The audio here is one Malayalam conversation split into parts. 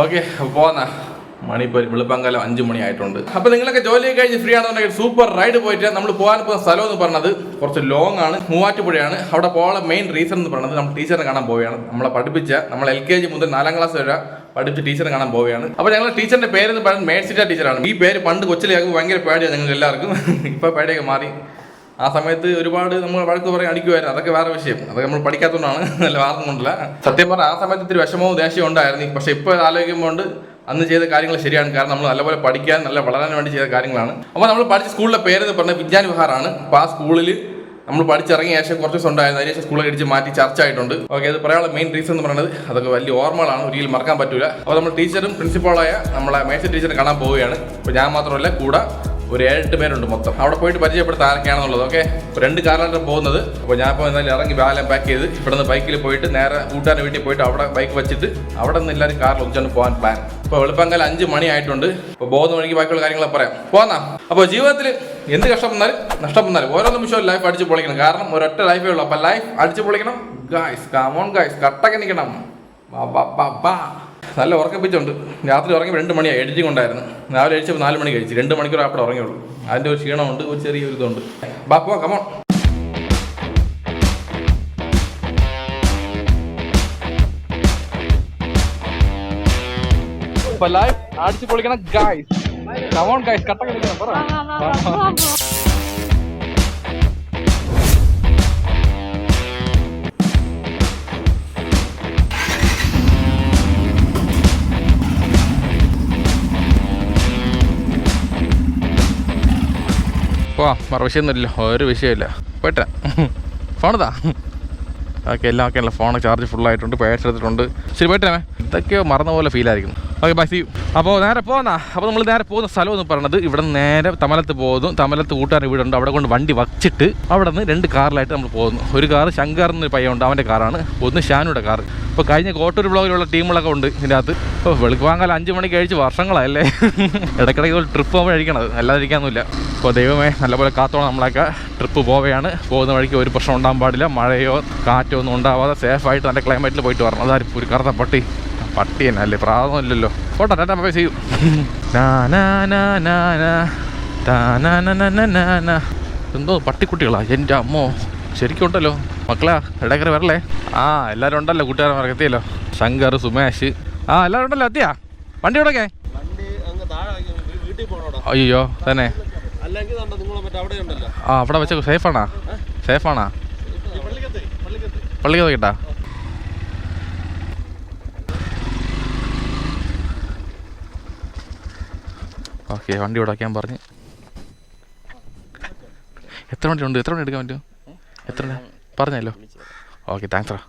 ഓക്കെ പോന്ന. മണി ഇപ്പോൾ വെളുപ്പാങ്കാലം അഞ്ച് മണി ആയിട്ടുണ്ട്. അപ്പോൾ നിങ്ങളൊക്കെ ജോലി കഴിഞ്ഞ് ഫ്രീ ആണെന്നുണ്ടെങ്കിൽ സൂപ്പർ റൈഡ് പോയിട്ട് നമ്മൾ പോകാൻ പോകുന്ന സ്ഥലം എന്ന് പറഞ്ഞത് കുറച്ച് ലോങ് ആണ്. മൂവാറ്റുപുഴയാണ്. അവിടെ പോകാനുള്ള മെയിൻ റീസൺ എന്ന് പറഞ്ഞത് നമ്മൾ ടീച്ചറിനെ കാണാൻ പോവുകയാണ്. നമ്മളെ പഠിപ്പിച്ച നമ്മൾ എൽ കെ ജി മുതൽ നാലാം ക്ലാസ് വരെ പഠിപ്പിച്ച ടീച്ചറെ കാണാൻ പോവുകയാണ്. അപ്പോൾ ഞങ്ങൾ ടീച്ചറിന്റെ പേര് എന്ന് പറയുന്നത് മേഴ്സിറ്റ ടീച്ചറാണ് ഈ പേര് പണ്ട് കൊച്ചിലേക്ക് ഭയങ്കര പേടിയാണ് ഞങ്ങൾക്ക് എല്ലാവർക്കും ഇപ്പോൾ പേടിയൊക്കെ മാറി. ആ സമയത്ത് ഒരുപാട് നമ്മൾ വഴക്ക് പറയും അടിക്കുമായിരുന്നു അതൊക്കെ വേറെ വിഷയം. അതൊക്കെ നമ്മൾ പഠിക്കാത്തതുകൊണ്ടാണ്. നല്ല വേറെ കൊണ്ടല്ല. സത്യം പറഞ്ഞാൽ ആ സമയത്ത് ഇത്തിരി വിഷമവും ദേഷ്യവും ഉണ്ടായിരുന്നു. പക്ഷെ ഇപ്പോൾ ആലോചിക്കുമ്പോൾ അന്ന് ചെയ്ത കാര്യങ്ങൾ ശരിയാണ്. കാരണം നമ്മൾ നല്ലപോലെ പഠിക്കാൻ നല്ല വളരാൻ വേണ്ടി ചെയ്ത കാര്യങ്ങളാണ്. അപ്പോൾ നമ്മൾ പഠിച്ച സ്കൂളിലെ പേര് എന്ന് പറഞ്ഞാൽ വിജ്ഞാൻ വിഹാറാണ്. അപ്പോൾ ആ സ്കൂളിൽ നമ്മൾ പഠിച്ചിറങ്ങിയ ശേഷം കുറച്ച് ദിവസം ഉണ്ടായിരുന്നു. അതിന് ശേഷം സ്കൂളിൽ അടിച്ച് മാറ്റി ചർച്ച ആയിട്ടുണ്ട് ഓക്കെ അത് പറയാനുള്ള മെയിൻ റീസൺ എന്ന് പറയുന്നത് അതൊക്കെ വലിയ ഓർമ്മകളാണ്. ഒരിക്കലും മറക്കാൻ പറ്റില്ല അപ്പോൾ നമ്മൾ ടീച്ചറും പ്രിൻസിപ്പാളായ നമ്മളെ മേശ ടീച്ചറെ കാണാൻ പോവുകയാണ്. അപ്പോൾ ഞാൻ മാത്രമല്ല കൂടെ ഒരു ഏഴെട്ട് പേരുണ്ട് മൊത്തം. അവിടെ പോയിട്ട് പരിചയപ്പെടുത്താൻ ആരൊക്കെയാണെന്നുള്ളത് ഓക്കെ രണ്ട് കാറിലാണ് പോകുന്നത്. അപ്പോൾ ഞാൻ ഇപ്പോൾ എന്നാലും ഇറങ്ങി ബാലം പാക്ക് ചെയ്ത് ഇവിടുന്ന് ബൈക്കിൽ പോയിട്ട് നേരെ കൂട്ടാൻ വീട്ടിൽ പോയിട്ട് അവിടെ ബൈക്ക് വെച്ചിട്ട് അവിടെ നിന്ന് എല്ലാവരും കാറിൽ ഒന്നിച്ചാണ് പോകാൻ പ്ലാൻ ഇപ്പോൾ വെളുപ്പങ്കൽ അഞ്ച് മണി ആയിട്ടുണ്ട്. ഇപ്പോൾ പോകുന്ന വഴിക്ക് ബാക്കിയുള്ള കാര്യങ്ങളൊക്കെ പറയാം. പോന്നാ? അപ്പോൾ ജീവിതത്തിൽ എന്ത് കഷ്ടം വന്നാലും നഷ്ടം വന്നാലും ഓരോ നിമിഷവും ലൈഫ് അടിച്ച് പൊളിക്കണം. കാരണം ഒരൊറ്റ ലൈഫേ ഉള്ളൂ. അപ്പോൾ ലൈഫ് അടിച്ച് പൊളിക്കണം. ഗായ്സ് കാമോൺ ഗായ്സ് കട്ടൊക്കെ നിൽക്കണം ബാ ബാ ബാ. നല്ല ഉറക്കപ്പിച്ചുണ്ട്. രാത്രി ഉറങ്ങിയപ്പോൾ രണ്ട് മണിയാണ് എഡിറ്റിംഗ് ഉണ്ടായിരുന്നു. രാവിലെ കഴിച്ചപ്പോൾ നാല് മണി കഴിച്ചു. രണ്ട് മണിക്കൂർ അപ്പോൾ ഉറങ്ങിയുള്ളൂ. അതിന്റെ ഒരു ക്ഷീണമുണ്ട് ഒരു ചെറിയൊരു ഇതുണ്ട്. ബാപ്പ കമോൺ അടിച്ച് പൊളിക്കണം ഗായ്സ് കമോൺ ഗായ്സ് കട്ട കളിക്കണം. പറ. പോവാ വേറെ ഒരു വിഷയമില്ല പോയിട്ടാ. ഫോണതാ ഓക്കെ എല്ലാം ഓക്കെ അല്ല ഫോൺ ചാർജ് ഫുൾ ആയിട്ടുണ്ട് പേഴ്സ് എടുത്തിട്ടുണ്ട്. ശരി പോയിട്ടേ ഇതൊക്കെയോ മറന്ന പോലെ ഫീൽ ആയിരിക്കും ഓക്കെ ബൈ സി അപ്പോൾ നേരെ പോകുന്ന അപ്പോൾ നമ്മൾ നേരെ പോകുന്ന സ്ഥലം എന്ന് പറയുന്നത് ഇവിടെ നിന്ന് നേരെ തമലത്ത് പോകുന്നു. തമലത്ത് കൂട്ടാൻ വീടുണ്ട് അവിടെ കൊണ്ട് വണ്ടി വച്ചിട്ട് അവിടെ നിന്ന് രണ്ട് കാറിലായിട്ട് നമ്മൾ പോകുന്നു. ഒരു കാർ ശങ്കർ എന്നൊരു പയ്യുണ്ട് അവന്റെ കാറാണ്. ഒന്ന് ഷാനുടെ കാർ ഇപ്പോൾ കഴിഞ്ഞ കോട്ടൂർ ബ്ലോഗിലുള്ള ടീമുകളൊക്കെ ഉണ്ട് ഇതിന്റെ അകത്ത് ഇപ്പോൾ വെളുക്കുവാങ്കാലം അഞ്ച് മണി കഴിച്ച് വർഷങ്ങളല്ലേ ഇടയ്ക്കിടയ്ക്ക് ഒരു ട്രിപ്പ് പോകുമ്പോൾ കഴിക്കണത്. അല്ലാതിരിക്കാനൊന്നുമില്ല. അപ്പോൾ ദൈവമേ നല്ലപോലെ കാത്തോളം നമ്മളൊക്കെ ട്രിപ്പ് പോവുകയാണ്. പോകുന്ന വഴിക്ക് ഒരു പ്രശ്നം ഉണ്ടാകാൻ പാടില്ല. മഴയോ കാറ്റോ ഒന്നും ഉണ്ടാവാതെ സേഫായിട്ട് നല്ല ക്ലൈമറ്റിൽ പോയിട്ട് വരണം. അതായിരിക്കും ഒരു കറുത്ത പട്ടി. പട്ടി തന്നെ അല്ലേ പ്രായമൊന്നുമില്ലല്ലോ പോട്ടെ ടാറ്റാ ബൈ ചെയ്യും. എന്തോ പട്ടിക്കുട്ടികളാ എന്റെ അമ്മോ. ശരിക്കും ഉണ്ടല്ലോ. മക്കളാ ഇടയ്ക്കര വരല്ലേ? ആ എല്ലാവരും ഉണ്ടല്ലോ കൂട്ടുകാരന്മാർക്ക് എത്തിയല്ലോ. ശങ്കർ സുമേഷ്. ആ എല്ലാവരും ഉണ്ടല്ലോ എത്തിയാ. വണ്ടി ഇവിടെയൊക്കെ വണ്ടി അങ്ങ് താഴെ വീ- വീട്ടിൽ പോണോടാ. അയ്യോ തന്നെ. ആ അവിടെ വെച്ച സേഫാണാ? സേഫാണാ? പള്ളിക്കത്ത് പള്ളിക്കത്ത് ഓക്കെ വണ്ടി ഉടക്കാൻ പറഞ്ഞ്. എത്ര വണ്ടി ഉണ്ട്? എത്ര വണ്ടി എടുക്കാൻ പറ്റും? എത്ര? പറഞ്ഞല്ലോ. ഓക്കെ താങ്ക്സ് റാ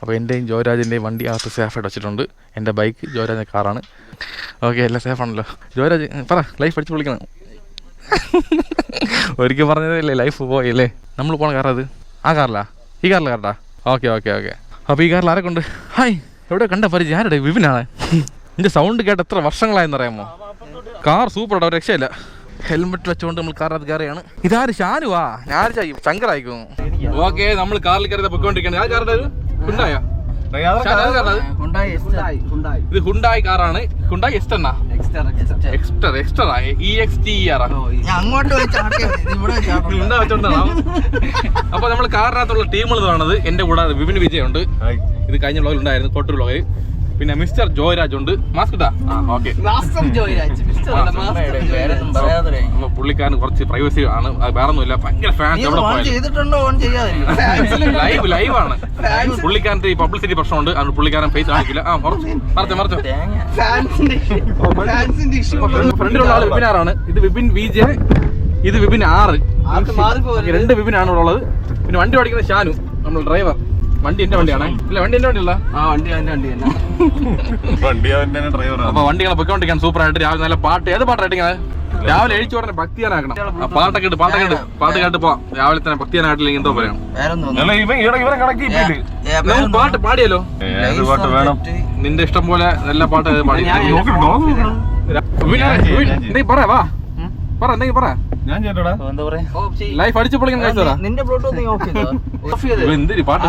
അപ്പോൾ എന്റെയും ജോരാജിന്റെയും വണ്ടി അകത്ത് സേഫായിട്ട് വെച്ചിട്ടുണ്ട്. എന്റെ ബൈക്ക് ജോരാജിന്റെ കാറാണ് ഓക്കെ എല്ലാം സേഫ് ആണല്ലോ. ജോരാജ് പറ ലൈഫ് അടിച്ച് വിളിക്കണം ഒരിക്കൽ പറഞ്ഞതല്ലേ ലൈഫ് പോയല്ലേ? നമ്മൾ പോണ കാർ അത് ആ കാറിലാ ഈ കാറിലെ കാർട്ടാ ഓക്കെ ഓക്കെ ഓക്കെ. അപ്പോൾ ഈ കാറിൽ ആരൊക്കെ ഉണ്ട്? ഹായ് എവിടെ കണ്ട പരിചയം? ആരുടെ? വിപിനാണ് എന്റെ സൗണ്ട് കേട്ട് എത്ര വർഷങ്ങളായെന്ന് അറിയാമോ? കാർ സൂപ്പർ ഒരു രക്ഷയില്ല. ഹെൽമെറ്റ് വെച്ചുകൊണ്ട് നമ്മൾ കാർ അത് കയറിയാണ് ഇതാര് ഷാനുവാ ഞാൻ ചെയ്യും ശങ്കറായിക്കും ഓക്കെ നമ്മൾ കാറിൽ കയറി പൊയ്ക്കൊണ്ടിരിക്കുകയാണ് ആ കാറുടെ ഉണ്ടായോ ഇത്? ഹുണ്ടായി കാറാണ് Hyundai എക്സ്റ്റർനാ Exter Exter E X T ആറാ അങ്ങോട്ട് വെച്ചാട്ടെ ഇവിടെ വെച്ചാട്ടെ ഉണ്ടാ വെച്ചോണ്ടാണോ? അപ്പൊ നമ്മൾ കാറിനകത്തുള്ള ടീമുകൾ കാണുന്നത് എന്റെ കൂടെ വിപിൻ വിജയുണ്ട് ഇത് കഴിഞ്ഞ വ്ളോഗിൽ ഉണ്ടായിരുന്നു. കോട്ടൂർ വ്ളോഗിൽ പിന്നെ മിസ്റ്റർ ജോയ്രാജ് ഉണ്ട്. മാസ്ക് ഇട്ടാ ഓക്കെ. പുള്ളിക്കാരൻ കുറച്ച് പ്രൈവസി ആണ്. വേറെ ഒന്നുമില്ല ഭയങ്കര ഫാൻസ് എവിടെ ഓൺ പോയാലും. ഓൺ ചെയ്യാതിരിക്കും ലൈവ് ലൈവ് ആണ്. പുള്ളിക്കാരന്റെ ഈ പബ്ലിസിറ്റി പ്രശ്നമുണ്ട്. അത് പുള്ളിക്കാരൻ ഫേസ് കാണിക്കില്ല. ആ മറച്ചു മറച്ചു. ഫ്രണ്ടിലുള്ള ആൾ വിപിനാറാണ് ഇത് വിപിൻ വി ജെ ഇത് വിപിൻ ആറ്. രണ്ട് വിപിനാണ് ഇവിടെ ഉള്ളത്. പിന്നെ വണ്ടി ഓടിക്കുന്ന ഷാനു നമ്മൾ ഡ്രൈവർ വണ്ടി എന്റെ വണ്ടിയാണ്. ഇല്ല വണ്ടി എന്റെ വണ്ടിയല്ല. ആ വണ്ടി വണ്ടി വണ്ടി തന്നെ. വണ്ടി അവന്റെ ഡ്രൈവറാണ് അപ്പൊ വണ്ടികളെ പൊയ്ക്കൊണ്ടിരിക്കാൻ സൂപ്പർ ആയിട്ട് രാവിലെ നല്ല പാട്ട്. ഏത് പാട്ട് അടിക്കുന്നത് രാവിലെ എഴുതി ഉടനെ ഭക്തിയാനാക്കണം ആ പാട്ടൊക്കെ ഇട്ട് പാട്ടൊക്കെ ഇട്ട് പാട്ട് കേട്ട് പോവാം രാവിലെ തന്നെ ഭക്തിയാനായിട്ടില്ലെങ്കിൽ എന്തോ പറയാം. പാട്ട് പാടിയല്ലോ. ഏത് പാട്ട് വേണം? നിന്റെ ഇഷ്ടം പോലെ എല്ലാ പാട്ട് പാടി. നീ പറയാ വാ. പറ എന്തെങ്കിലും പറ. ഞാൻ ചേട്ടടാ എന്താ പറയാ? ലൈഫ് അടിച്ചു പൊളിക്കാൻ നിന്റെ ബ്ലൂടൂത്ത് നീ ഓഫ് ചെയ്തോ? ഓഫ് ചെയ്ത്? എന്തിരി പാട്ട്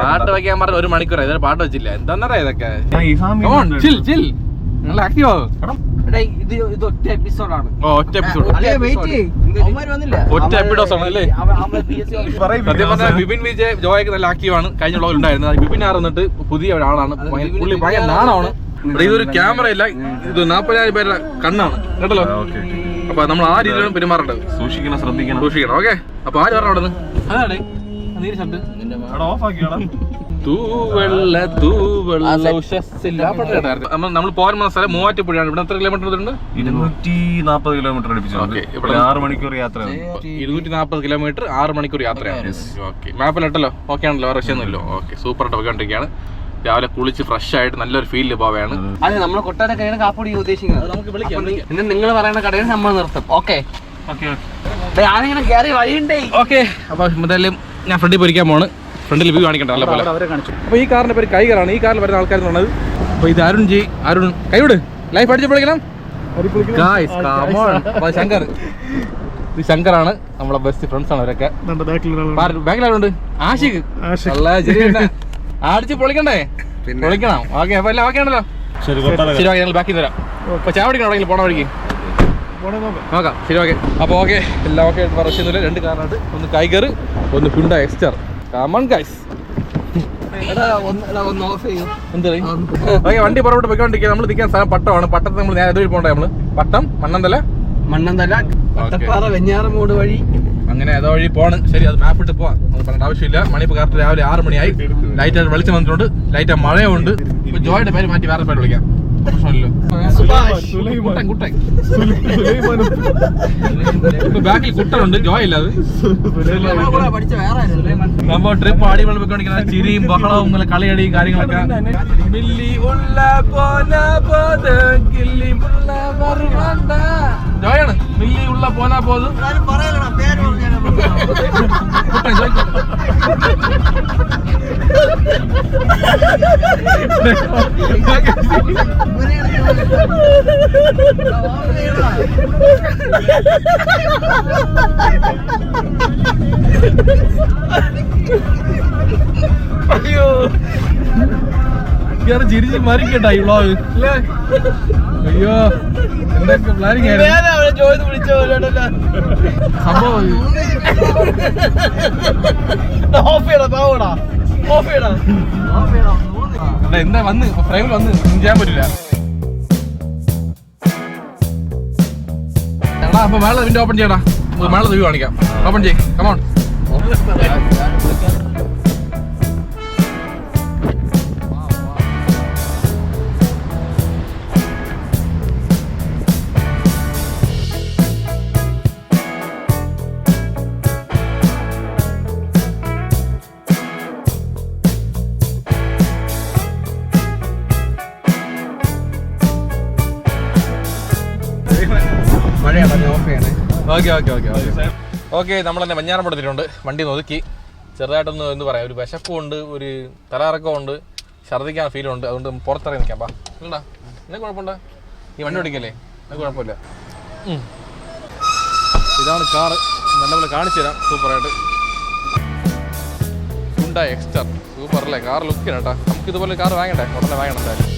പാട്ട് വെക്കാൻ പറഞ്ഞ ഒരു മണിക്കൂർ ഇതൊരു പാട്ട് വെച്ചില്ല. എന്താ ഇതൊക്കെ? ഞാൻ ചിൽ ചിൽ നല്ല ആക്റ്റീവ് ആവും. എടാ. ഇത് ഇത് ഒറ്റ എപ്പിസോഡാണ് ഒറ്റ എപ്പിസോഡ് ബിപിൻ വിജയ്. ജോയൊക്കെ നല്ല ആക്റ്റീവ് ആണ്. കഴിഞ്ഞ ഉണ്ടായിരുന്നത്. ബിപിൻ ആർ എന്നിട്ട് പുതിയ ഒരാളാണ്. പുള്ളി ഭയങ്കര ആണ്. നാണമാണ് ഇതൊരു ക്യാമറ ഇല്ല. ഇത് നാപ്പതിനായിരം പേരുടെ കണ്ണാണ്. കേട്ടല്ലോ? ഓക്കെ അപ്പൊ നമ്മൾ ആ രീതിയിലാണ് പെരുമാറേണ്ടത്. സൂക്ഷിക്കണം ശ്രദ്ധിക്കണം. സൂക്ഷിക്കണം ഓക്കെ? അപ്പൊ ആര് പറഞ്ഞു അവിടെ നിന്ന് അതാണ് നീര് ശബ്ദം. എടാ ഓഫ് തൂവെള്ള തൂവെള്ള. നമ്മൾ പോരുന്ന സ്ഥലം മൂവാറ്റുപുഴയാണ്. ഇവിടെ എത്ര കിലോമീറ്റർ ഉണ്ട്? ഇരുന്നൂറ്റി നാപ്പത് കിലോമീറ്റർ അടുപ്പിച്ചു ആറ് മണിക്കൂർ യാത്ര ഇരുന്നൂറ്റി നാൽപ്പത് കിലോമീറ്റർ ആറ് മണിക്കൂർ യാത്രയാണ്. ഓക്കെ മാപ്പിലിട്ടല്ലോ ഓക്കെ ആണല്ലോ വേറെ വിഷയമൊന്നുമില്ലോ. ഓക്കെ സൂപ്പർ ആയിട്ട് പോയിക്കൊണ്ടിരിക്കുകയാണ് രാവിലെ കുളിച്ച് ഫ്രഷ് ആയിട്ട് നല്ലൊരു ഫീലിൽ പോവുകയാണ് അതെ. നമ്മുടെ കൊട്ടാരക്കരയുടെ കാപ്പൊടി ഉദ്ദേശിക്കുന്നത്. നമുക്ക് വിളിക്കാം, അപ്പൊ നിങ്ങൾ പറയുന്ന കടയിൽ നമ്മൾ നിർത്തും. ഓക്കെ. ഞാനിങ്ങനെ കയറി വഴിയുണ്ടേ. ഓക്കെ അപ്പോൾ എന്തായാലും ഞാൻ ഫ്രണ്ടിൽ പൊരിക്കാൻ പോണ് ഫ്രണ്ടിൽ വ്യൂ കാണിക്കണ്ട നല്ല പോലെ. അവരെ കാണിച്ചു. അപ്പോൾ ഈ കാറിന്റെ പേര് കൈകറാണ്. ഈ കാറിൽ വരുന്ന ആൾക്കാർ എന്ന് പറഞ്ഞത് അപ്പോൾ ഇത് അരുൺ ജി അരുൺ കൈവിട്. ലൈഫ് അടിച്ച് പൊളിക്കണം. Guys, come on. അപ്പോൾ ശങ്കർ. ഇത് ശങ്കറാണ്. നമ്മളെ ബെസ്റ്റ് ഫ്രണ്ട്സ് ആണ് അവരൊക്കെ. ബാക്കിലാരുണ്ട് ആഷിഖ്. ആഷിഖ്. അടിച്ച് പൊളിക്കണ്ടേ? പൊളിക്കണം. ഓക്കെ അപ്പൊ എല്ലാം ഓക്കെ ആണല്ലോ? ശരി ശരി ഓക്കെ ഞങ്ങൾ ബാക്കി തരാം. അപ്പൊ ചായ പിടിക്കണം പോണ വഴിക്ക്? നോക്കാം. ശരി ഓക്കെ. അപ്പൊ ഓക്കെ എല്ലാം ഓക്കെ പറയുന്നില്ല രണ്ട് കാറിനായിട്ട് ഒന്ന് കൈകർ ഒന്ന് ഫുണ്ട എക്സ്റ്റർ. കാമൺ ഗൈസ് എടാ ഒന്ന് ഒന്ന് ഓഫ് ചെയ്യൂ. എന്താ ഓക്കെ വണ്ടി പുറകോട്ട് പോയിക്കൊണ്ടിരിക്കുക. നമ്മൾ നിൽക്കാൻ സ്ഥലം പട്ടമാണ്. പട്ടത്ത് നമ്മൾ നേരെ പോകണ്ടേ നമ്മൾ? പട്ടം മണ്ണന്തല? മണ്ണന്തല പട്ടപ്പാറ വെഞ്ഞാറമൂട് വഴി. അങ്ങനെ അതോ വഴി പോണ്. ശരി അത് മാപ്പ് ഇട്ട് പോവാം. നമുക്ക് പറയേണ്ട ആവശ്യമില്ല. മണിപ്പോ കറക്റ്റ് രാവിലെ ആറ് മണിയായി. ലൈറ്റ് ആയിട്ട് വെളിച്ചം വന്നിട്ടുണ്ട്. ലൈറ്റ് മഴയുണ്ട്. ഇപ്പൊ ജോയുടെ പേര് മാറ്റി വേറെ പേര് വിളിക്കാം. ബാക്കിൽ കുട്ടനുണ്ട്. ജോയ് ഇല്ല അത്. നമ്മളെ കൂടെ പഠിച്ച വേറെ ആരല്ലേ? നമ്മ ട്രിപ്പ് അടി വെള്ളപ്പൊക്കൊണ്ടിരിക്കുന്ന ചിരിയും ബഹളവും കളിയടിയും കാര്യങ്ങളൊക്കെ. മില്ലി ഉള്ള പോന പോത് കില്ലി ഉള്ള. ജോയാണ് മില്ലി ഉള്ള പോനാ പോത്. അയ്യോ ചിരിച്ച് മരിക്കട്ടാ ഈ വ്ളോഗ് അല്ലേ അയ്യോ എന്തൊക്കെ പ്ലാനിങ്. സംഭവം ഓഫ് പാവടാ. ഓഫ് എന്താ വന്ന്? ഫ്രെയിമിൽ വന്ന് ചെയ്യാൻ പറ്റില്ല. എടാ അപ്പൊ മേള വിൻഡോ ഓപ്പൺ ചെയ്യടാ. മേള വ്യൂ കാണിക്കാം. ഓപ്പൺ ചെയ്യ്. Come on okay okay okay okay okay നമ്മൾ തന്നെ മഞ്ഞാറം കൊടുത്തിട്ടുണ്ട് വണ്ടി നോക്കി ഒതുക്കി. ചെറുതായിട്ടൊന്ന് എന്ന് പറയാം ഒരു വിശപ്പും ഉണ്ട് ഒരു തലകറക്കമുണ്ട് ഛർദ്ദിക്കാൻ ഫീലും ഉണ്ട്. അതുകൊണ്ട് പുറത്തിറങ്ങി നിൽക്കാം പാ ഇല്ലടാ എന്നെ കുഴപ്പമുണ്ടോ? ഈ വണ്ടി ഓടിക്കല്ലേ? എന്നെ കുഴപ്പമില്ല. ഇതാണ് കാറ് നല്ലപോലെ കാണിച്ചു തരാം. സൂപ്പറായിട്ട് ഹുണ്ടായി എക്സ്റ്റർ സൂപ്പർ അല്ലേ? കാർ ലുക്ക് കേട്ടാ. നമുക്ക് ഇതുപോലെ കാർ വാങ്ങണ്ടേ? ഉടനെ വാങ്ങണം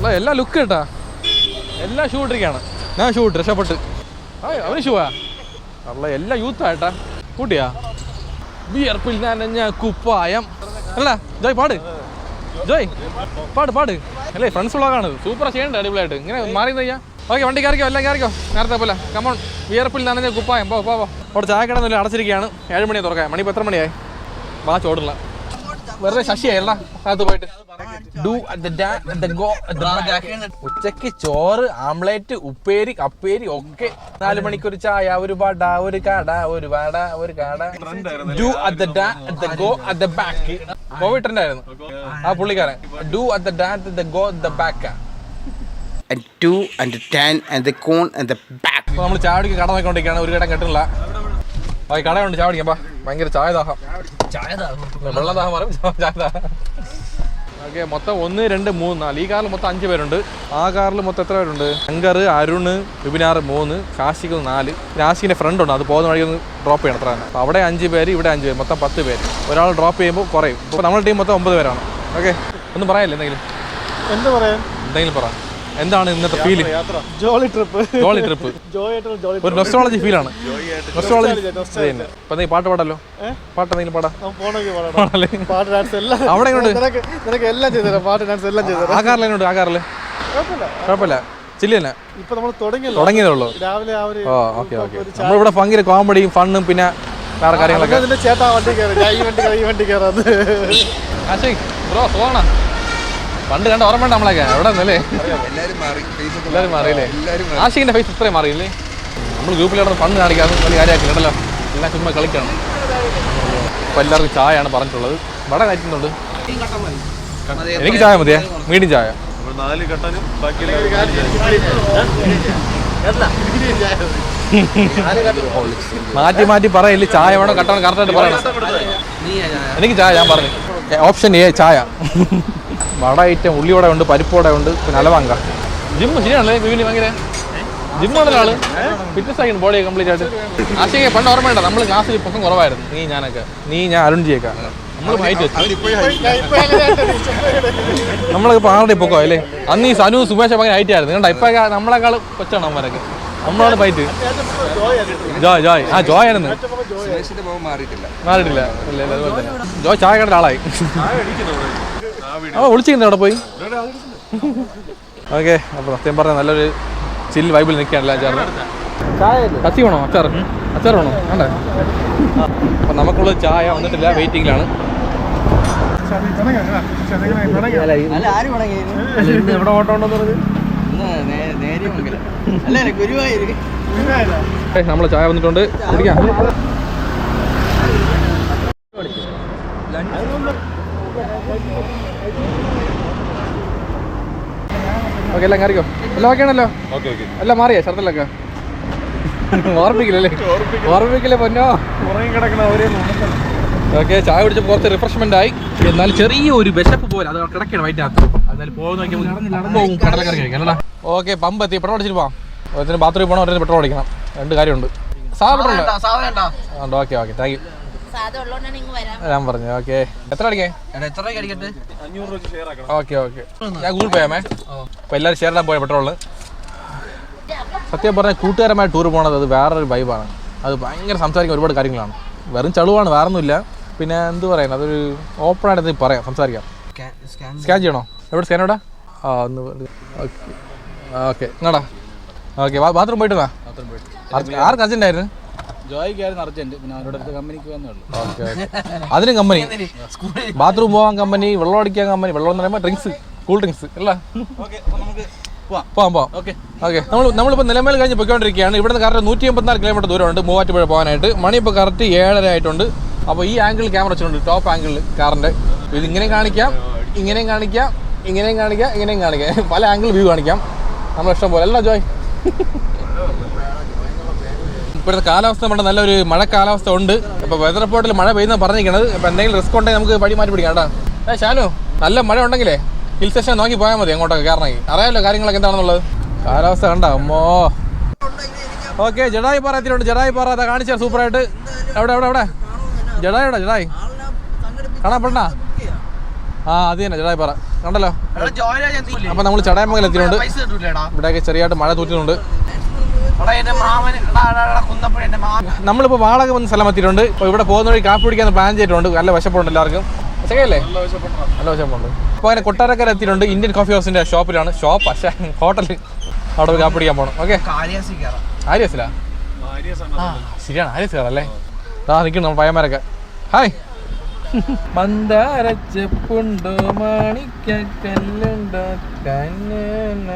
അല്ല എല്ലാം ലുക്ക് കേട്ടാ എല്ലാ ഷൂ ഇട്ടിരിക്കുകയാണ് ഞാൻ ഷൂ ഇട്ട് രക്ഷപ്പെട്ട്. ആ അവന് ഷൂവാ അല്ല എല്ലാ യൂത്ത് ആയിട്ടാ. കൂട്ടിയാ? വിയർപ്പിൽ നനഞ്ഞ കുപ്പായം. അല്ല ജോയ് പാട്. ജോയ് പാട് പാട്. അല്ലേ ഫ്രണ്ട്സ് ഉള്ളതാണ് സൂപ്പർ ചെയ്യണ്ട അടിപൊളിയായിട്ട്. ഇങ്ങനെ മാറി തയ്യാ ഓക്കെ വണ്ടി കയറിക്കോ എല്ലാം കയറിക്കോ? നേരത്തെ പോലെ. കമോൺ വിയർപ്പിൽ നനഞ്ഞ കുപ്പായം. പോ പോ അവിടെ ചായ കിടന്നില്ല അടച്ചിരിക്കുകയാണ്. ഏഴ് മണിയാണ് തുറക്കാം മണി ഇപ്പോൾ എത്ര മണിയായി? വാ ചോടില്ല വെറുതെ ശശിയായില്ല അകത്ത് പോയിട്ട്. ഡു ഗോ ഉച്ചയ്ക്ക് ചോറ് ആംലേറ്റ് ഉപ്പേരി കപ്പേരി ഒക്കെ നാല് മണിക്കൊരു ചായ ഒരു വട ഒരു കട ഒരു വട ഒരു കട. Do at the go at the back കോവിട്ടുണ്ടായിരുന്നു ആ പുള്ളിക്കാരൻ do at the go the back and two and ten and the cone and the back. അപ്പൊ നമ്മൾ ചാവടിക്ക് കട നോക്കിക്കൊണ്ടിരിക്കുകയാണ്. ഒരു കട കെട്ടില്ല ഓക്കെ കടയുണ്ട് ചാവടിക്കാം ഭയങ്കര ചായ ദാഹം വെള്ളം ദാഹം മാറും ചായ ദാഹം ഓക്കെ മൊത്തം ഒന്ന് രണ്ട് മൂന്ന് നാല്. ഈ കാറിൽ മൊത്തം അഞ്ച് പേരുണ്ട്. ആ കാറിൽ മൊത്തം എത്ര പേരുണ്ട്? ശങ്കർ അരുൺ വിപിനാർ മൂന്ന് കാശിക്ക് നാല്. കാശിക്കിന്റെ ഫ്രണ്ട് ഉണ്ട്. അത് പോകുന്ന വഴി ഒന്ന് ഡ്രോപ്പ് ചെയ്യണം അത്ര. അപ്പോൾ അവിടെ അഞ്ച് പേര് ഇവിടെ അഞ്ച് പേര് മൊത്തം പത്ത് പേര്. ഒരാൾ ഡ്രോപ്പ് ചെയ്യുമ്പോൾ കുറയും. ഇപ്പോൾ നമ്മുടെ ടീം മൊത്തം ഒമ്പത് പേരാണ്. ഓക്കെ ഒന്നും പറയാനില്ല എന്തെങ്കിലും? എന്ത് പറയാൻ? എന്തെങ്കിലും പറ. എന്താണ് ഇന്നത്തെ feel jolly trip jolly trip ഒരു നൊസ്റ്റോളജി ഫീലാണ് നൊസ്റ്റോളജി. ഇപ്പൊ നീ പാട്ട് പാടല്ലോ പാട്ട് എന്തെങ്കിലും പാടാ? പാട്ട് ഡാൻസ് എല്ലാം. അവിടെ നിനക്ക് എല്ലാം ചെയ്തുതരാം പാട്ട് ഡാൻസ് എല്ലാം ചെയ്തുതരാം ആ കാറിൽ എങ്ങോട്ട്? ആ കാറിൽ കുഴപ്പമില്ല. ഇപ്പൊ നമ്മൾ തുടങ്ങിയല്ലോ. തുടങ്ങിയതേ ഉള്ളൂ. രാവിലെ ആ ഓക്കെ ഓക്കെ. നമ്മളിവിടെ ഭയങ്കര കോമഡിയും ഫണ്ണും പിന്നെ വേറെ കാര്യങ്ങളൊക്കെ. ചേട്ടാ വണ്ടി കയറി. ഞാൻ ഈ വണ്ടി ഈ വണ്ടി കയറാന്ന്. ബ്രോ സുഖമാണ്? പണ്ട് കണ്ട ഓർമ്മ ഉണ്ട് നമ്മളൊക്കെ. എവിടെ നിന്നല്ലേ? എല്ലാവരും മാറിയില്ലേ? ആശിക്കിന്റെ ഫേസ് ഇത്രയും മാറിയില്ലേ? നമ്മൾ ഗ്രൂപ്പിൽ പണ്ട് കാണിക്കാതെ വലിയ കാര്യമാക്കി കേട്ടല്ലോ എല്ലാം ചുമ്മാ കളിക്കണം. അപ്പോൾ എല്ലാവർക്കും ചായയാണ് പറഞ്ഞിട്ടുള്ളത്. വട കഴിക്കുന്നുണ്ട്. എനിക്ക് ചായ മതിയേ? മീഡിയം ചായ. നാല് കട്ടനും മാറ്റി മാറ്റി പറയില്ല ചായ വേണം കട്ടണം കറക്റ്റായിട്ട് പറയണം. എനിക്ക് ചായ ഞാൻ പറഞ്ഞു. ഓപ്ഷൻ എ ചായ. വട ഐറ്റം ഉള്ളിവട ഉണ്ട് പരിപ്പുവട ഉണ്ട് പിന്നെ അലവാങ്ക. ജിം ശരിയാണല്ലേ വിവിന് ഭയങ്കര? ജിമ്മാണ് ആൾ? ഫിറ്റ്നസ് ആയി ബോഡി കംപ്ലീറ്റ് ആയിട്ട്. ആശയ പണ്ട് ഓർമ്മയുണ്ടോ നമ്മൾ ക്ലാസ്സിൽ പൊക്കം കുറവായിരുന്നു. നീ ഞാനൊക്കെ. നീ ഞാൻ അരുൺജിയൊക്കെ നമ്മൾ ഹൈറ്റ് വെച്ചു. നമ്മളൊക്കെ ആരുടെ പൊക്കോ അല്ലേ? അന്ന് ഈ സനു സുമേഷ് ഭയങ്കര ഹൈറ്റ് ആയിരുന്നു. കണ്ട ഇപ്പൊ നമ്മളെക്കാൾ കൊച്ചാണ് അവന്മാരൊക്കെ. നമ്മളാണ് ഫൈറ്റ് ജോയ് ജോയ് ആ ജോയ് ആയിരുന്നു മാറിയിട്ടില്ല. ഇല്ല ഇല്ല അതുപോലെ തന്നെ. ജോയ് ചായ കണ്ട ആളായി. ആ വിളിച്ചിരുന്നു അവിടെ പോയി? ഓക്കെ അപ്പോൾ സത്യം പറഞ്ഞ നല്ലൊരു ചിൽ വൈബിൽ നിൽക്കുകയാണല്ലോ അച്ചാറിന് കത്തി വേണോ അച്ചാർ അച്ചാർ വേണോ? വേണ്ടേ? അപ്പം നമുക്കുള്ള ചായ വന്നിട്ടില്ല വെയിറ്റിംഗിലാണ് എവിടെ ഓട്ടം ഉണ്ടെന്ന് പറഞ്ഞു? നമ്മൾ ചായ വന്നിട്ടുണ്ട്. കുടിക്കാം. ഓക്കെ എല്ലാം കയറിക്കോ? എല്ലാം ഓക്കെ ആണല്ലോ? ഓക്കെ ഓക്കെ എല്ലാം മാറിയോ ഷർട്ടിലൊക്കെ? ഓർമ്മിക്കില്ലല്ലേ ഓർമ്മിക്കില്ലേ പൊന്നോ? കിടക്കണ അവരെ ഓക്കെ ചായ കുടിച്ചപ്പോൾ കുറച്ച് റിഫ്രഷ്മെന്റ് ആയി. എന്നാൽ ചെറിയ ഒരു വിശപ്പ് പോലെ അത് കിടക്കണം വൈകിട്ട് എന്നാലും പോകുന്ന കടലക്കറി കഴിക്കാം ഓക്കെ പമ്പ് എത്തി. പെട്രോൾ അടിച്ചിട്ട് പോവാം ഒരുത്തിന് ബാത്റൂമിൽ പോകണം ഒരുത്തിന് പെട്രോൾ അടിക്കണം. രണ്ട് കാര്യമുണ്ട്. സാധനം ഉണ്ട്. ഓക്കെ ഓക്കെ താങ്ക് യു ഞാൻ പറഞ്ഞു. ഓക്കെ എത്ര അടിക്കേ? എത്ര അടിക്കട്ടെ? അഞ്ഞൂറ് രൂപ ഷെയർ ആക്കണം. ഓക്കെ ഓക്കെ ഞാൻ ഗൂഗിൾ പേ ആമേ. അപ്പൊ എല്ലാവരും ഷെയർ ഇടാൻ പോയ പെട്രോൾ സത്യം പറഞ്ഞാൽ കൂട്ടുകാരമായി ടൂർ പോണത് അത് വേറൊരു വൈബാണ് അത് ഭയങ്കര സംസാരിക്കാൻ ഒരുപാട് കാര്യങ്ങളാണ്. വെറും ചളുവാണ് വേറൊന്നുമില്ല. പിന്നെ എന്ത് പറയാൻ അതൊരു ഓപ്പണായിട്ട് എന്തെങ്കിലും പറയാം സംസാരിക്കാം. സ്കാൻ ചെയ്യണോ? എവിടെ സ്കാൻ എവിടെ? ആ ഒന്ന് ഓക്കെ. ഓക്കെ. എന്നാടാ ഓക്കെ ബാത്റൂം പോയിട്ട് വാ. ആർക്ക് അർജന്റ് ആയിരുന്നു? അതിനും കമ്പനി ബാത്റൂം പോകാൻ കമ്പനി വെള്ളം അടിക്കാൻ കമ്പനി വെള്ളം എന്ന് പറയുമ്പോൾ ഡ്രിങ്ക്സ് കൂൾ ഡ്രിങ്ക്സ് അല്ല? പോവാം. പോവാം ഓക്കെ. ഓക്കെ. നമ്മൾ നമ്മളിപ്പോൾ നിലമേൽ കഴിഞ്ഞ് പൊയ്ക്കൊണ്ടിരിക്കുകയാണ് നിന്ന് കറക്റ്റ് നൂറ്റി എൺപത്തിനാല് കിലോമീറ്റർ ദൂരമുണ്ട്. മൂവാറ്റുപുഴ പോകാനായിട്ട്. മണി ഇപ്പോൾ കറക്റ്റ് ഏഴര ആയിട്ടുണ്ട്. അപ്പോൾ ഈ ആംഗിൾ ക്യാമറ വെച്ചിട്ടുണ്ട്. ടോപ്പ് ആംഗിളിൽ കാറിന്റെ. ഇത് ഇങ്ങനെ കാണിക്കാം. ഇങ്ങനെയും കാണിക്കാം. ഇങ്ങനെയും കാണിക്കാം. ഇങ്ങനെയും കാണിക്കാം. പല ആംഗിൾ വ്യൂ കാണിക്കാം. നമ്മൾ ഇഷ്ടം പോലെ. അല്ല ജോയ്? ഇപ്പോഴത്തെ കാലാവസ്ഥ നമ്മുടെ നല്ലൊരു മഴ കാലാവസ്ഥ ഉണ്ട്. അപ്പോൾ വെതർ റിപ്പോർട്ടിൽ മഴ പെയ്യുന്ന പറഞ്ഞിരിക്കണത്. അപ്പോൾ എന്തെങ്കിലും റിസ്ക് ഉണ്ടെങ്കിൽ നമുക്ക് വഴി മാറ്റി പിടിക്കാം കേട്ടോ. ഏ ഷാനു നല്ല മഴ ഉണ്ടെങ്കിലേ? ഹിൽ സ്റ്റേഷൻ നോക്കി പോയാൽ മതി അങ്ങോട്ടൊക്കെ കയറണമെങ്കിൽ. അറിയാമല്ലോ കാര്യങ്ങളൊക്കെ എന്താണെന്നുള്ളത്. കാലാവസ്ഥ കണ്ട ഓക്കെ ജഡായി പാറ എത്തിയിട്ടുണ്ട്. ജഡായി പാറ അതാ കാണിച്ചാൽ സൂപ്പറായിട്ട്. എവിടെ എവിടെ എവിടെ? ജഡായി എവിടെ ജഡായി? കാണാപ്പെടണ ആ അത് തന്നെ ജഡായി പാറ. കണ്ടല്ലോ? അപ്പൊ നമ്മൾ ചടയമംഗലം എത്തിയിട്ടുണ്ട്. ഇവിടെയൊക്കെ ചെറിയായിട്ട് മഴ തൂറ്റുന്നുണ്ട് നമ്മളിപ്പോൾ വാളക വന്ന സ്ഥലം എത്തിയിട്ടുണ്ട്. ഇപ്പൊ ഇവിടെ പോകുന്ന വഴി കാപ്പി പിടിക്കാൻ പ്ലാൻ ചെയ്തിട്ടുണ്ട്. നല്ല വിശപ്പുണ്ട് എല്ലാവർക്കും. ശരിയല്ലേ നല്ല വിശപ്പുണ്ട്. അപ്പോൾ അങ്ങനെ കൊട്ടാരക്കര എത്തിയിട്ടുണ്ട്. ഇന്ത്യൻ കോഫി ഹൗസിന്റെ ഷോപ്പിലാണ് ഷോപ്പ് പക്ഷേ ഹോട്ടലിൽ അവിടെ പോയി കാപ്പിടിക്കാൻ പോകണം ഓക്കെ ആര്യസിലാ? ആ ശരിയാണ്. ആര്യസ് കയറല്ലേ ആ നിൽക്കുന്നു നമ്മൾ പയ്യന്മാരൊക്കെ. ഹായ് മന്ദാരച്ചെപ്പുണ്ടോ മാണിക്കല്ലുണ്ടോ കണ്ണന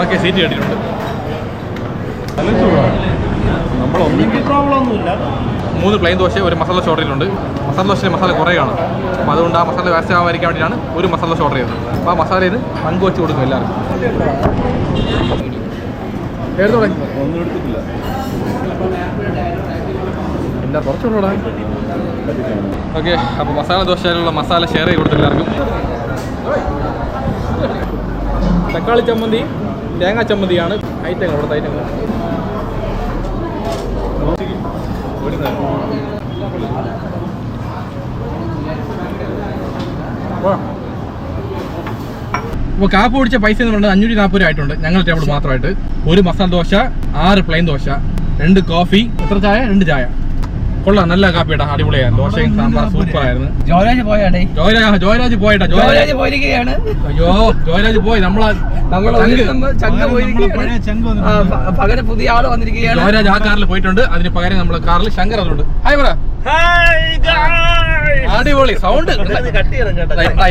ഓക്കെ സീറ്റ് കേട്ടിട്ടുണ്ട് മൂന്ന് പ്ലെയിൻ ദോശ ഒരു മസാല ദോശ ഓർഡർ ചെയ്തിട്ടുണ്ട്. മസാല ദോശയിൽ മസാല കുറയാണ്. അപ്പോൾ അതുകൊണ്ട് ആ മസാല വേസ്റ്റ് ആവാതിരിക്കാൻ വേണ്ടിയിട്ടാണ് ഒരു മസാല ദോശ ഓർഡർ ചെയ്തത്. അപ്പോൾ ആ മസാലയിൽ ഇത് പങ്ക് വെച്ച് കൊടുക്കും എല്ലാവർക്കും. എടുത്തോളെ ഒന്നും എടുത്തിട്ടില്ല. എന്താ കുറച്ചുകൂടെ ഓക്കെ അപ്പോൾ മസാല ദോശയിലുള്ള മസാല ഷെയർ ചെയ്ത് കൊടുത്തു എല്ലാവർക്കും. തക്കാളി ചമ്മന്തി തേങ്ങാ ചമ്മന്തിയാണ് ഐറ്റങ്ങൾ ഇവിടുത്തെ ഐറ്റങ്ങൾ. അപ്പോൾ കാപ്പ് പൊടിച്ച പൈസ എന്ന് പറയുന്നത് അഞ്ഞൂറ്റി നാൽപ്പത് രൂപ ആയിട്ടുണ്ട്. ഞങ്ങൾ ടേബിൾ മാത്രമായിട്ട്. ഒരു മസാല ദോശ ആറ് പ്ലെയിൻ ദോശ രണ്ട് കോഫി എത്ര ചായ? രണ്ട് ചായ. കൊള്ളാം നല്ല കാപ്പി ഇടാ അടിപൊളിയായിരുന്നു. ദോശയും സാമ്പാർ സൂപ്പർ ആയിരുന്നു. ജോയരാജ് പോയാടേ. ജോയരാജ് ജോയരാജ് പോയിട്ടാ ജോയരാജ് പോയിരിക്കുകയാണ്. അയ്യോ ജോയരാജ് പോയി നമ്മളെ പകരം പുതിയ ആൾ വന്നിരിക്കുകയാണ്. ജോയരാജ് ആ കാറിൽ പോയിട്ടുണ്ട്. അതിന് പകരം നമ്മളെ കാറിൽ ശങ്കർ അതുണ്ട് ഹായ് പറ അടിപൊളി. സൗണ്ട്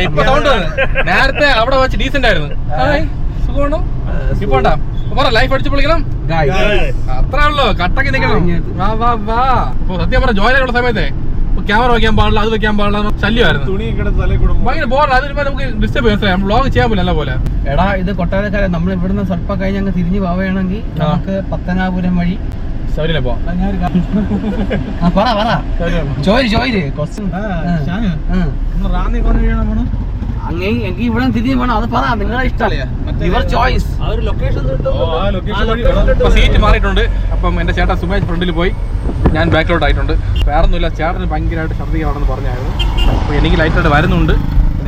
ഇപ്പൊ സൗണ്ട് നേരത്തെ അവിടെ വെച്ച് ഡീസന്റ് ആയിരുന്നു. ഹായ് സുഖമാണോ? ഇപ്പൊ ഉണ്ടാ പറ ലൈഫ് അടിച്ചു പൊളിക്കണം. അത്രേ ഉള്ളൂ കട്ടക്ക് നിൽക്കണം വാ വാ വാ. സത്യം പറഞ്ഞ ജോലിയുള്ള സമയത്തെ ക്യാമറ വെക്കാൻ പാടില്ല അത് വെക്കാൻ പാടില്ല ശല്യമായിരുന്നു. ഭയങ്കര ബോറാണ് അതിന് നമുക്ക് ഡിസ്റ്റർബ് ചെയ്യാൻ വ്ളോഗ് ചെയ്യാൻ പറ്റില്ല പോലെ. എടാ ഇത് കൊട്ടാരക്കാരെ നമ്മൾ ഇവിടുന്ന് സ്വല്പം കഴിഞ്ഞ് അങ്ങ് തിരിഞ്ഞു പോവുകയാണെങ്കിൽ നമുക്ക് പത്തനാപുരം വഴി. ശബരിമല പോവാം. പറ പറ. ചോര് ചോര് ക്വസ്റ്റ്യൻ അങ്ങേ എനിക്ക് ഇവിടെ തിരിഞ്ഞു വേണം. അത് പറ നിങ്ങളെ ഇഷ്ടമല്ലേ യുവർ ചോയ്സ് സീറ്റ് മാറിയിട്ടുണ്ട്. അപ്പം എന്റെ ചേട്ടൻ സുമേഷ് ഫ്രണ്ടിൽ പോയി. ഞാൻ ബാക്കിലോട്ട് ആയിട്ടുണ്ട്. വേറെ വേറൊന്നുമില്ല ചേട്ടന് ഭയങ്കരമായിട്ട് ഛർദ്ദിക്കാണെന്ന് പറഞ്ഞായിരുന്നു. അപ്പോൾ എനിക്ക് ലൈറ്റായിട്ട് വരുന്നുണ്ട്.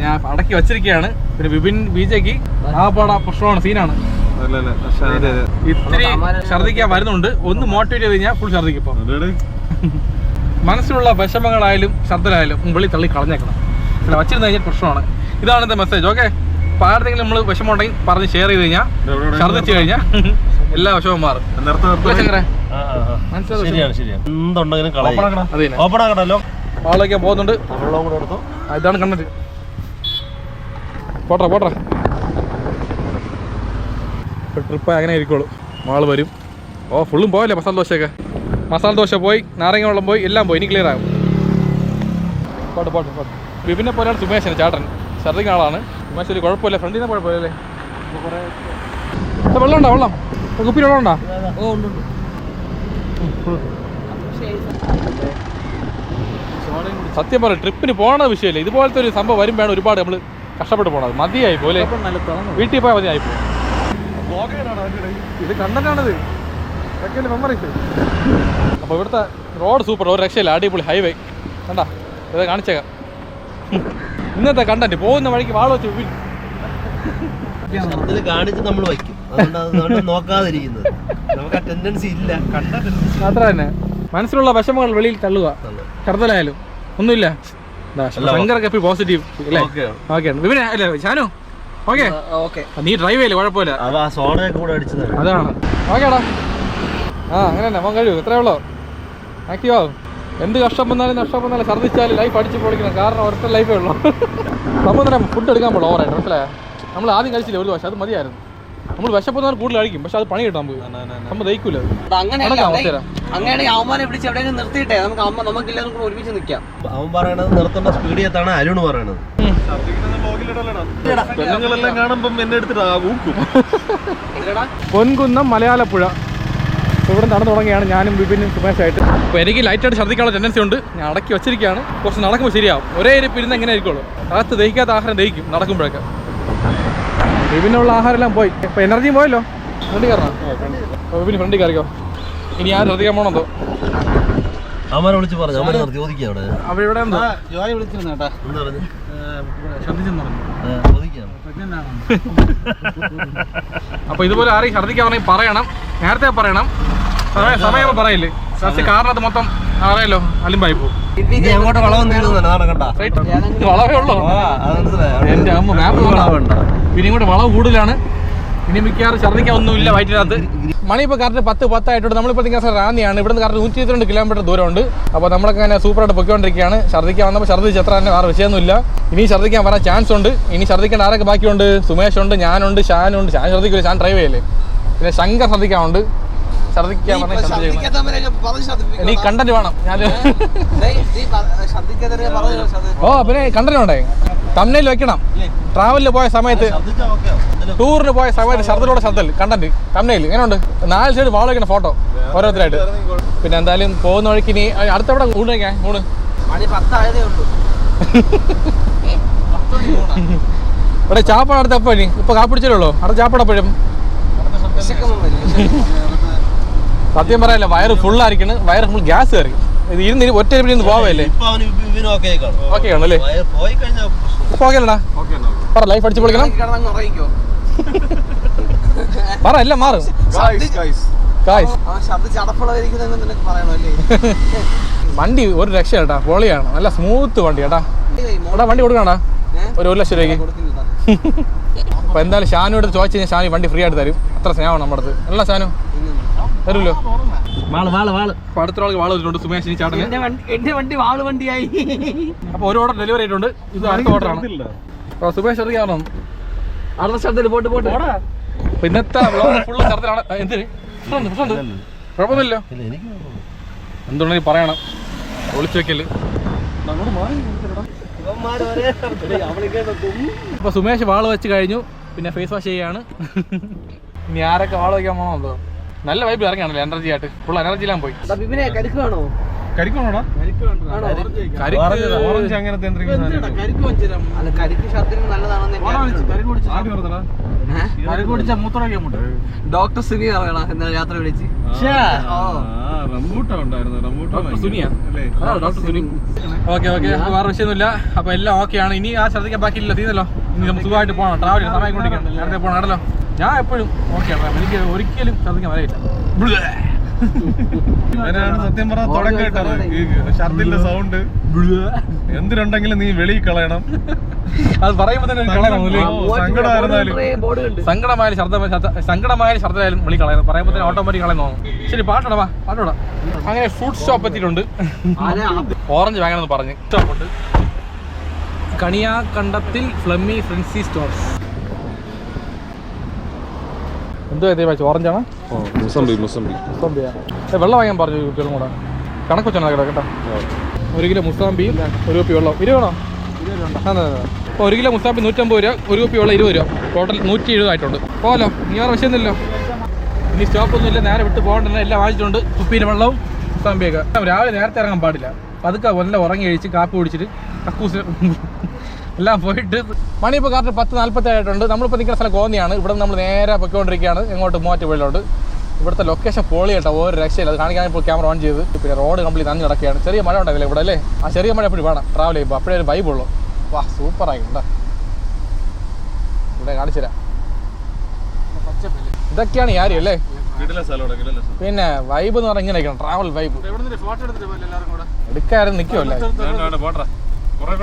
ഞാൻ അടക്കി വെച്ചിരിക്കുകയാണ്. പിന്നെ വിപിൻ ബി ജെക്ക് ആ പ്രശ്നമാണ് സീനാണ് ഇത്തിരി ഛർദ്ദിക്കാൻ വരുന്നുണ്ട്. ഒന്ന് മോട്ടിവേറ്റ് ചെയ്ത് കഴിഞ്ഞാൽ ഫുൾ ഛർദ്ദിക്കും ഇപ്പം. മനസ്സിലുള്ള വിഷമങ്ങളായാലും ശബ്ദമായാലും മുകളിൽ തള്ളി കളഞ്ഞേക്കണം. അല്ല വച്ചിരുന്ന് കഴിഞ്ഞാൽ പ്രശ്നമാണ്. ഇതാണ് എന്റെ മെസ്സേജ് ഓക്കെ അപ്പോൾ ആരുടെങ്കിലും നമ്മൾ വിഷമം ഉണ്ടെങ്കിൽ പറഞ്ഞ് ഷെയർ ചെയ്ത് കഴിഞ്ഞാൽ ഛർദ്ദിച്ച് കഴിഞ്ഞാൽ എല്ലാ വിഷമവും മാറും. ആളൊക്കെ പോകുന്നുണ്ട്. കൂടെ എടുത്തു. ഇതാണ് കണ്ടത് പോട്ടെ പോട്ടെ. ട്രിപ്പ് അങ്ങനെ ഇരിക്കുള്ളൂ. മാൾ വരും. ഓ ഫുള്ളും പോയല്ലേ മസാല ദോശയൊക്കെ? മസാല ദോശ പോയി നാരങ്ങ വെള്ളം പോയി എല്ലാം പോയി. ഇനി ക്ലിയർ ആകും. പോട്ടെ പോട്ടെ പോട്ടെ. വിപിനെ പോലെയാണ് സുമേശൻ ചേട്ടൻ. ഛർദിക്കുന്ന ആളാണ്. സുമേഷ് ഒരു കുഴപ്പമില്ല. കുഴപ്പമില്ലല്ലേ ഏ, വെള്ളം ഉണ്ടോ? വെള്ളം? കുപ്പിയിൽ വെള്ളം ഉണ്ടോ? ഓ ഉണ്ട് സത്യം പറയാം ട്രിപ്പിന് പോകണ വിഷയമില്ല. ഇതുപോലത്തെ ഒരു സംഭവം വരും വേണം ഒരുപാട് നമ്മൾ കഷ്ടപ്പെട്ട് പോണത്. മതിയായി പോലെ. വീട്ടിൽ പോയാൽ മതിയായി ഇത് കണ്ടന്റാണിത് മെമ്മറീസ്? അപ്പോൾ ഇവിടുത്തെ റോഡ് സൂപ്പർ ഒരു രക്ഷയില്ല. അടിപൊളി ഹൈവേ. കണ്ടാ? ഇത് കാണിച്ചേക്കാം. ഇന്നത്തെ കണ്ടന്റ് പോകുന്ന വഴിക്ക് വാള വെച്ച്. അതിൽ കാണിച്ച് നമ്മൾ വയ്ക്കും. നോക്കാതിരിക്കുന്നത്. നമുക്ക് ആ ടെൻഡൻസി ഇല്ല. കണ്ട ടെൻഡൻസി അത്ര തന്നെ. മനസ്സിലുള്ള വിഷമങ്ങൾ വെളിയിൽ തള്ളുക. കറുതലായാലും ഒന്നുമില്ല. എപ്പോഴും പോസിറ്റീവ് അല്ലേ? Okay. ഓക്കെ. വിപിനെ അല്ലേ ഷാനു ഓക്കെ. ഓക്കെ. നീ ഡ്രൈവ് ചെയ്യില്ല? കുഴപ്പമില്ല. അതാണ്. ഓക്കേടാ. ആ അങ്ങനെ തന്നെ. മോൻ കഴിയൂ. ഇത്രേ ഉള്ളൂ. ആക്റ്റീവ് ആവും എന്ത് കഷ്ടം വന്നാലും നഷ്ടം വന്നാലും ഛർദ്ദിച്ചാലും ലൈഫ് അടിച്ച് പൊളിക്കണം. കാരണം ഒരൊറ്റ ലൈഫേ ഉള്ളൂ. നമ്മൾ തന്നെ ഫുഡ് എടുക്കാൻ പോലും ഓവറായിട്ട് മനസ്സിലായോ? നമ്മൾ ആദ്യം കഴിച്ചില്ല ഒരു ദോശ അത് മതിയായിരുന്നു. നമ്മൾ വിശപ്പുന്നവർ കൂടുതൽ കഴിക്കും പക്ഷെ അത് പണി കിട്ടാൻ പോയി. നമ്മൾ ദഹിക്കൂല. അങ്ങനെയാണെങ്കിൽ അവന്മാരെ വിളിച്ച് എവിടെയെങ്കിലും നിർത്തിയിട്ടെ? നമുക്ക് അമ്മ നമുക്ക് എല്ലാവർക്കും കൂടെ ഒരുമിച്ച് നിൽക്കാം അവൻ പറയണത് നിർത്തേണ്ട സ്പീഡ് എത്താണ്? അരുണ് പറയണത്. പെണ്ണുങ്ങളെല്ലാം കാണുമ്പം എന്നെ എടുത്തിട്ട് പൊൻകുന്നം മലയാളപ്പുഴ. ഇവിടെ നടന്നു തുടങ്ങിയാണ് ഞാനും വിപിനും സുമേഷായിട്ട്. അപ്പോൾ എനിക്ക് ലൈറ്റായിട്ട് ഛർദ്ദിക്കാനുള്ള ടെൻഡൻസി ഉണ്ട്. ഞാൻ അടക്കി വെച്ചിരിക്കുകയാണ്. കുറച്ച് നടക്കുമ്പോൾ ശരിയാവും. ഒരേ ഇരിപ്പ് ഇരുന്ന് എങ്ങനെ ആയിരിക്കുള്ളൂ അകത്ത് ദഹിക്കാത്ത ആഹാരം ദഹിക്കും നടക്കുമ്പോഴൊക്കെ. വിപിനുള്ള ആഹാരം എല്ലാം പോയി. ഇപ്പൊ എനർജിയും പോയല്ലോ? ഫ്രണ്ടി കയറണം? വിപിന് ഫ്രണ്ടി കയറിക്കോ? ഇനി ഞാൻ ശ്രദ്ധിക്കാൻ പോകണമെന്തോ അവന്മാരെ വിളിച്ച് പറഞ്ഞു. അവന്മാരെ ചോദിക്കാം അവിടെ. അവിടെ ഇവിടെ എന്തോ? ജോലി വിളിച്ചിരുന്നു കേട്ടാ. എന്താ പറഞ്ഞു? അപ്പോൾ ഇതുപോലെ ആരെയും ശ്രദ്ധിക്കാൻ പറയണം. നേരത്തെ പറയണം. സമയം പറയില്ലേ? സസ്യ കാറിനകത്ത് മൊത്തം അറിയാലോ അലിമ്പായി പോകും ഇനി അങ്ങോട്ട് വളവും വളവേ ഉള്ളൂ? എന്റെ അമ്മ മാപ്പ് പിന്നെ ഇങ്ങോട്ട് വളവ് കൂടുതലാണ്. ഇനി മിക്കവാറും ഛർദ്ദിക്കാൻ ഒന്നുമില്ല വയറ്റിനകത്ത്. മണി ഇപ്പോൾ കറക്റ്റ് പത്ത് പത്തായിട്ടുണ്ട്. നമ്മളിപ്പോൾ നിൽക്കുന്ന റാന്നിയാണ്. ഇവിടുന്ന് കറക്റ്റ് നൂറ്റി ഇരുപത്തിരണ്ട് കിലോമീറ്റർ ദൂരമുണ്ട്. അപ്പോൾ നമ്മളൊക്കെ അങ്ങനെ സൂപ്പറായിട്ട് പൊയ്ക്കൊണ്ടിരിക്കുകയാണ്. ഛർദ്ദിക്കാൻ വന്നപ്പോൾ ഛർദ്ദിച്ച് എത്ര തന്നെ വേറെ വിഷയമൊന്നുമില്ല. ഇനി ഛർദ്ദിക്കാൻ വരാൻ ചാൻസ് ഉണ്ട്. ഇനി ഛർദ്ദിക്കേണ്ട ആരൊക്കെ ബാക്കിയുണ്ട്? സുമേഷ് ഉണ്ട് ഞാനുണ്ട് ഷാനുണ്ട്. ഷാൻ ഛർദ്ദിക്കില്ല ഷാൻ ഡ്രൈവ് ചെയ്യല്ലേ? പിന്നെ ശങ്കർ ഛർദ്ദിക്കാനുണ്ട് ഛർദ്ദിക്കാൻ പറഞ്ഞ പറഞ്ഞ് കണ്ടന്റ് വേണം ഞാൻ നീ ഓ പിന്നെ കണ്ടന്റ് വേണ്ടേ? തമ്മിൽ വെക്കണം. ട്രാവലിൽ പോയ സമയത്ത് ടൂറിന് പോയ സമയത്ത് ശബ്ദത്തിലൂടെ ശബ്ദത്തിൽ കണ്ടന്റ് തമ്മിൽ എങ്ങനെയുണ്ട്? നാല് സൈഡ് വാൾ വെക്കണം ഫോട്ടോ ഓരോരുത്തരായിട്ട്. പിന്നെ എന്തായാലും പോകുന്ന വഴിക്ക് ഇനി അടുത്തവിടെ ഊണ് കഴിക്കാൻ? ഊണ്. മണി ഇവിടെ ചാപ്പാട് അടുത്ത എപ്പോ ഇനി? ഇപ്പൊ കാപ്പിടിച്ചല്ലോ ഉള്ളൂ? അവിടെ ചാപ്പാട് എപ്പോഴും. സത്യം പറയാല്ല വയറ് ഫുൾ ആയിരിക്കണ് വയറ് ഫുൾ ഗ്യാസ് കയറി. ഇത് ഇരുന്ന് ഇരി- ഒറ്റ ഇരുന്ന് പോവല്ലേ? ഇപ്പൊ അവന് ഓക്കെ ആണല്ലേ? ഓക്കെ അല്ലടാ. പറ ലൈഫ് അടിച്ചു പൊളിക്കണം. പറ എല്ലാം മാറും. വണ്ടി ഒരു രക്ഷ കേട്ടാ പൊളിയാണ്. നല്ല സ്മൂത്ത് വണ്ടി കേട്ടാ എടാ വണ്ടി കൊടുക്കണടാ? ഒരു ഒരു ലക്ഷം രൂപയ്ക്ക്. അപ്പൊ എന്തായാലും ഷാനു എടുത്ത് ചോദിച്ചു കഴിഞ്ഞാൽ ഷാനു വണ്ടി ഫ്രീ ആയിട്ട് തരും. അത്ര സ്നേഹമാണ് നമ്മുടെ അടുത്ത്. അല്ല ഷാനു? തരുമല്ലോ വാൾ വാൾ വാൾ. അടുത്തൊരാൾക്ക് വാൾ വരുന്നുണ്ട് സുമേഷ് ചേട്ടന്. എന്റെ വണ്ടി വാൾ വണ്ടിയായി. അപ്പൊ ഒരു ഓർഡർ ഡെലിവറി ആയിട്ടുണ്ട്. ഇത് അടുത്ത ഓർഡർ ആണ്. സുമേഷ് അറിയാമോ അടുത്ത ശബ്ദത്തിൽ പോട്ട് പോട്ട്. അപ്പൊ ഇന്നത്തെ ഫുള്ള് ചർച്ചയാണ് എന്തിന്? പ്രശ്നമുണ്ട് പ്രശ്നമുണ്ട്. കുഴപ്പമൊന്നുമില്ലോ. എന്തുണ്ടെങ്കിൽ പറയണം. ഒളിച്ചു വെക്കൽ. അപ്പൊ സുമേഷ് വാൾ വെച്ച് കഴിഞ്ഞു. പിന്നെ ഫേസ് വാഷ് ചെയ്യാണ്. ഇനി ആരൊക്കെ വാൾ വയ്ക്കാൻ പോണോ എന്തോ നല്ല വൈബ് ഇറങ്ങിയാണല്ലോ എനർജി ആയിട്ട്? ഫുൾ എനർജിയിലാൻ പോയി. ബിബിനെ കരിക്കണോടാ ഓറഞ്ച് അങ്ങനത്തെ ഡോക്ടർ സുനി ഇന്നലെ രാത്രി വിളിച്ച്. Okay okay. വേറെ വിഷയമൊന്നുമില്ല. അപ്പൊ എല്ലാം ഓക്കെയാണ്. ഇനി ആ ശ്രദ്ധിക്കാൻ ബാക്കിയില്ല തീന്നല്ലോ ഇനി നമുക്ക് സുഖമായിട്ട് പോകണം ട്രാവൽ സമയം കൊണ്ടിരിക്കണം നേരത്തെ പോകണം കേട്ടല്ലോ? ഞാൻ എപ്പോഴും ഓക്കെ എനിക്ക് ഒരിക്കലും ശ്രദ്ധിക്കാൻ വരയില്ല. അതിനാണ് സത്യം പറഞ്ഞ തുടക്കം ഇട്ടത് ഈ ഷർദിന്റെ സൗണ്ട് എന്തിനുണ്ടെങ്കിലും നീ വെളിയിൽ കളയണം. അത് പറയുമ്പോൾ തന്നെ കളയണം സങ്കടമായ ശബ്ദം സങ്കടമായ ശബ്ദമായാലും വിളി കളയണം പറയുമ്പോൾ തന്നെ ഓട്ടോമാറ്റിക് കളയുന്നു ശരി പാട്ടോടാ വാ പാട്ടോടാ. അങ്ങനെ ഫ്രൂട്ട് ഷോപ്പ് എത്തിയിട്ടുണ്ട്. ഓറഞ്ച് വാങ്ങണമെന്ന് പറഞ്ഞ്. ഷോപ്പുണ്ട് കണിയാക്കണ്ടത്തിൽ ഫ്ലമ്മി ഫ്രൻസി സ്റ്റോർസ് എന്തോ എത്തിയ വെച്ച് ഓറഞ്ചാണ് മുസംബി മുസംബി മുസാമ്പിയാ ഏ, വെള്ളം വാങ്ങാൻ പറഞ്ഞു കൂടെ. കണക്ക് കേട്ടോ. ഒരു കിലോ മുസാമ്പിയും ഒരു കുപ്പി വെള്ളം. ഇരുപതാണോ അതെ അതെ അപ്പോൾ ഒരു കിലോ മുസാമ്പി നൂറ്റമ്പത് രൂപ ഒരു കുപ്പി വെള്ളം ഇരുപത് രൂപ. ടോട്ടൽ നൂറ്റി എഴുപത് ആയിട്ടുണ്ട്. പോലോ ഇനി വേറെ വിഷയമൊന്നുമില്ലോ ഇനി നേരെ വിട്ട് പോകണ്ടെന്ന് എല്ലാം വാങ്ങിച്ചിട്ടുണ്ട്. കുപ്പിയിലെ വെള്ളവും മുസാമ്പിയൊക്കെ. രാവിലെ നേരത്തെ ഇറങ്ങാൻ പാടില്ല. പതുക്കെ വല്ല ഉറങ്ങി കഴിച്ച് കാപ്പി കുടിച്ചിട്ട് കക്കൂസ് എല്ലാം പോയിട്ട് മണി ഇപ്പോൾ കറക്റ്റ് പത്ത് നാൽപ്പത്തി ആയിട്ടുണ്ട് നമ്മളിപ്പോൾ നിൽക്കുന്ന സ്ഥലം കോന്നിയാണ് ഇവിടെ നമ്മൾ നേരെ പൊയ്ക്കൊണ്ടിരിക്കുകയാണ്. എങ്ങോട്ട് മൂവാറ്റുപുഴയിലോട്ട് ഇവിടുത്തെ ലൊക്കേഷൻ പൊളി കേട്ടോ. ഒരു രക്ഷയില്ല. അത് കാണിക്കാൻ ഇപ്പോൾ ക്യാമറ ഓൺ ചെയ്ത്. പിന്നെ റോഡ് കംപ്ലീറ്റ് നന്ദി നടക്കുകയാണ് ചെറിയ മഴ ഉണ്ടാവില്ല ഇവിടെ അല്ലേ? ആ ചെറിയ മഴ എപ്പോഴും വേണം. ട്രാവൽ ചെയ്യുമ്പോൾ. അപ്പോഴേ ഒരു വൈബ് ഉള്ളൂ. വാ സൂപ്പറായി ഉണ്ടാ ഇവിടെ കാണിച്ചു തരാം ഇതൊക്കെയാണ് യാരി അല്ലേ? പിന്നെ വൈബ് എന്ന് പറഞ്ഞാൽ ഇങ്ങനെയൊക്കെയാണ് ട്രാവൽ വൈബ് എടുക്കാരും നിൽക്കുമല്ലേ കൂടെ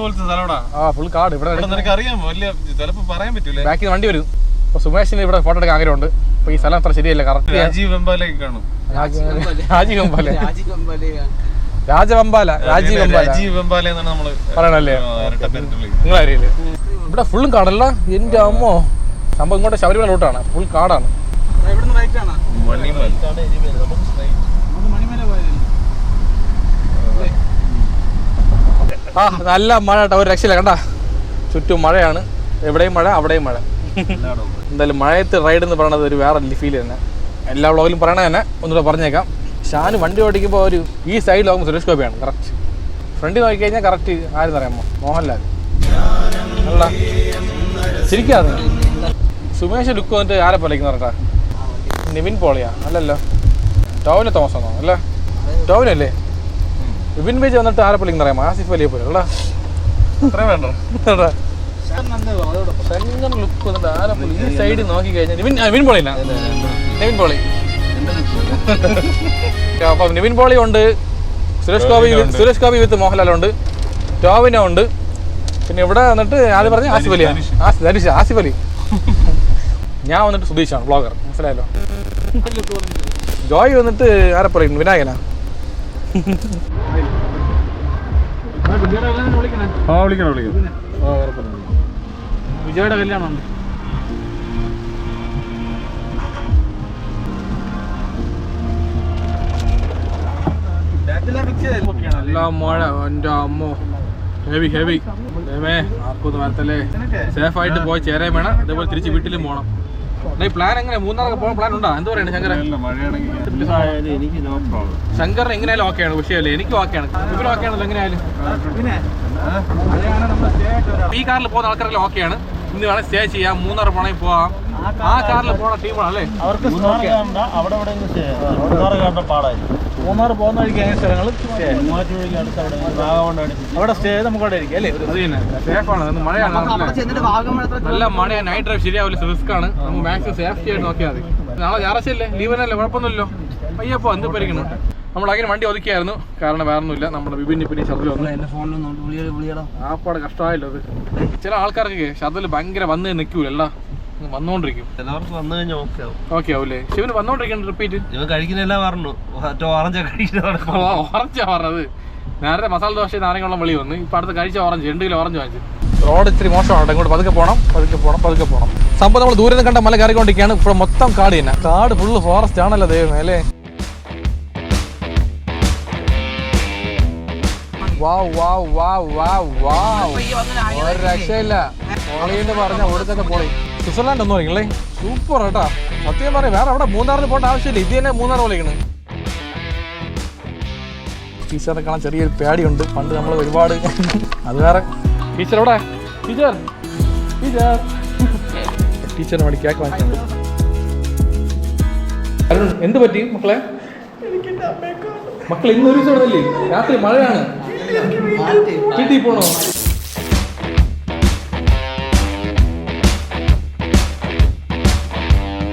പോലത്തെ ആ ഫുൾ ഇവിടെ നിനക്ക് അറിയാമോ വലിയ ചിലപ്പോ പറയാൻ പറ്റൂലേ? ബാക്കി വണ്ടി വരും. സുമേഷിന് ഇവിടെ ഫോട്ടോ എടുക്കാൻ ആഗ്രഹമുണ്ട്. അപ്പൊ ഈ സ്ഥലം അത്ര ശരിയല്ല കറക്റ്റ് രാജീവ് വെമ്പാലേക്ക് കാണും. രാജീവ് വെമ്പാല. രാജീവ് വെമ്പാല. രാജീവ് വെമ്പാല എന്നാണ് നമ്മൾ പറയണല്ലേ. നിങ്ങളറിയില്ലേ ഇവിടെ ഫുള്ളും കാടല്ല. എന്റെ അമ്മോ. സംഭവം ഇങ്ങോട്ട് ശബരിമല റൂട്ടാണ്. ഫുൾ കാടാണ്. മണിമൽ ആ നല്ല മഴ കേട്ടോ. ഒരു രക്ഷയില്ല. കണ്ടാ? ചുറ്റും മഴയാണ്. എവിടെയും മഴ അവിടെയും മഴ. എന്തായാലും മഴയത്ത് റൈഡ് എന്ന് പറയുന്നത് ഒരു വേറെ ഫീൽ തന്നെ. എല്ലാ വ്ളോഗിലും പറയണത് തന്നെ. ഒന്നുകൂടെ പറഞ്ഞേക്കാം. ഷാന് വണ്ടി ഓടിക്കുമ്പോൾ ഒരു ഈ സൈഡ് നോക്കുമ്പോൾ സുരേഷ് ഗോപിയാണ് കറക്റ്റ് ഫ്രണ്ടിൽ നോക്കിക്കഴിഞ്ഞാൽ കറക്റ്റ് ആരെന്നറിയാമോ? മോഹൻലാൽ. അല്ല ശരിക്കാതെ സുമേഷ് ലുക്ക് വന്നിട്ട് ആരെ പോലേക്കെന്ന് പറഞ്ഞാ നിവിൻ പോളിയാ. അല്ലല്ലോ. ടോവിനെ തോമസ് ആണോ? അല്ലേ? ടോവിനല്ലേ? വിപിൻ ബീജ് വന്നിട്ട് ആരെ പുള്ളിങ് അറിയാമോ ആസിഫ് അലിയെ പോലെ അല്ല അത്ര വേണ്ട? ചെങ്ങൻ ലുക്ക് വന്നിട്ട് ആരെ പോലെ ഈ സൈഡിൽ നോക്കി കഴിഞ്ഞാൽ നിവിൻ നിവിൻ പോളിയില്ല. നിവിൻ പോളി. അപ്പം നിവിൻ പോളി ഉണ്ട്. സുരേഷ് ഗോപി സുരേഷ് ഗോപി വിത്ത് മോഹൻലാലുണ്ട് ടോവിനോ ഉണ്ട്. പിന്നെ ഇവിടെ വന്നിട്ട് ആദ്യം പറഞ്ഞ ആസിഫ് അലി ആസിഫ് ധനുഷ് ആസിഫ് അലി ഞാൻ വന്നിട്ട് സുധീഷാണ് ബ്ലോഗർ മനസ്സിലായല്ലോ? ജോയ് വന്നിട്ട് ആരെ പറയും വിനായകനാ? ആ വിളിക്കണം വിളിക്കണം. ആ ഉറപ്പല്ല വിജയുടെ കല്യാണമുണ്ട് നല്ല മഴ എന്റെ അമ്മോ. ഹെവി ഹെവി സേഫായിട്ട് പോയി ചേരാൻ വേണം. അതേപോലെ തിരിച്ച് വീട്ടിലും പോകണം പ്ലാൻ എങ്ങനെ? മൂന്നാറൊക്കെ പോകാൻ പ്ലാൻ ഉണ്ടോ? എന്ത് പറയുന്നത് പ്രോബ്ലം ശങ്കർ എങ്ങനെയാലും ഓക്കെയാണ് വിഷയമല്ലേ. എനിക്ക് ഓക്കെയാണ് ഇവരും ഓക്കെയാണല്ലോ എങ്ങനെയായാലും. ഈ കാറിൽ പോകുന്ന ആൾക്കാരെല്ലാം ഓക്കെയാണ് ഇന്ന് വേണം സ്റ്റേ ചെയ്യാം. മൂന്നാർ പോണെങ്കിൽ പോവാം. ആ കാറിൽ പോണ ടീമാണ് അല്ലേ അവർക്ക് അവിടെ മൂന്നാറ് പോകുന്ന വഴിക്ക് അങ്ങനെ സ്ഥലങ്ങൾ അവിടെ സ്റ്റേ നമുക്ക് അവിടെ ഇരിക്കും അല്ലേ? നല്ല- മഴയാണ് നൈറ്റ് ഡ്രൈവ് ശരിയാവില്ല റിസ്ക് ആണ്. നമുക്ക് മാക്സിമം സേഫ്റ്റി ആയിട്ട് നോക്കിയാൽ മതി. നാളെ ഞായറാഴ്ചയല്ലേ ലീവനല്ലേ കുഴപ്പമൊന്നുമില്ലല്ലോ. അയ്യപ്പോ എന്ത് പരിക്കണം നമ്മൾ അങ്ങനെ വണ്ടി ഒതുക്കിയായിരുന്നു. കാരണം വേറൊന്നുമില്ല. നമ്മുടെ വിപിൻ പിന്നെ ഷർദിൽ വന്നു എന്റെ ഫോണിൽ ആപ്പാട് കഷ്ടമായല്ലോ അത്. ചില ആൾക്കാർക്ക് ഷർദിൽ ഭയങ്കര വന്ന് നിൽക്കൂല എല്ലാം വന്നുകൊണ്ടിരിക്കും ചിലവർക്ക് വന്നു കഴിഞ്ഞാൽ ഓക്കെ ആവും. ഓക്കെ ആവൂലേ? ശിവന് വന്നോണ്ടിരിക്കണം റിപ്പീറ്റ് ഇവൻ കഴിക്കുന്നെല്ലാം പറഞ്ഞു മറ്റേ ഓറഞ്ചാ കഴിക്കുന്ന ഓറഞ്ചാ പറഞ്ഞത്. നേരത്തെ മസാല ദോശ നാരങ്ങളുള്ള വെളി വന്ന് ഇപ്പൊ അടുത്ത് കഴിച്ച ഓറഞ്ച് രണ്ട് കിലോ ഓറഞ്ച് വാങ്ങിച്ചു. റോഡ് ഇത്തിരി മോശമാണ് ഇങ്ങോട്ട് പതുക്കെ പോകണം പതുക്കെ പോകണം പതുക്കെ പോകണം സംഭവം നമ്മൾ ദൂരെ നിന്ന് കണ്ട മല കയറിക്കൊണ്ടിരിക്കുകയാണ്. ഇപ്പോൾ മൊത്തം കാട് തന്നെ. കാട് ഫുള്ള് ഫോറസ്റ്റ് ആണല്ലോ ദൈവമേ അല്ലേ? വാവ് വാവ് വാവ് വാവ് വാവ് ഒരു രക്ഷയില്ല. പോളിന്ന് പറഞ്ഞ ഒടുക്കത്തെ പോളി. സ്വിറ്റ്സർലാൻഡ് ഒന്നും അറിയില്ലേ സൂപ്പർ കേട്ടാ സത്യം പറയാം വേറെ അവിടെ മൂന്നാറിന് പോകേണ്ട ആവശ്യമില്ല. ഇത് തന്നെ മൂന്നാർ പോലെയാണ് ടീച്ചറെ കാണാൻ ചെറിയൊരു പേടിയുണ്ട്. പണ്ട് നമ്മൾ ഒരുപാട് അത് വേറെ. ടീച്ചർ എവിടെ? ടീച്ചർ. ടീച്ചർ. ടീച്ചറിന് വേണ്ടി കേക്ക് വാങ്ങിക്കുന്നുണ്ട് അരുൺ എന്ത് പറ്റി മക്കളെ? മക്കൾ ഇന്ന് ഒരു ദിവസം രാത്രി മഴയാണ്. കിട്ടി പോണോ?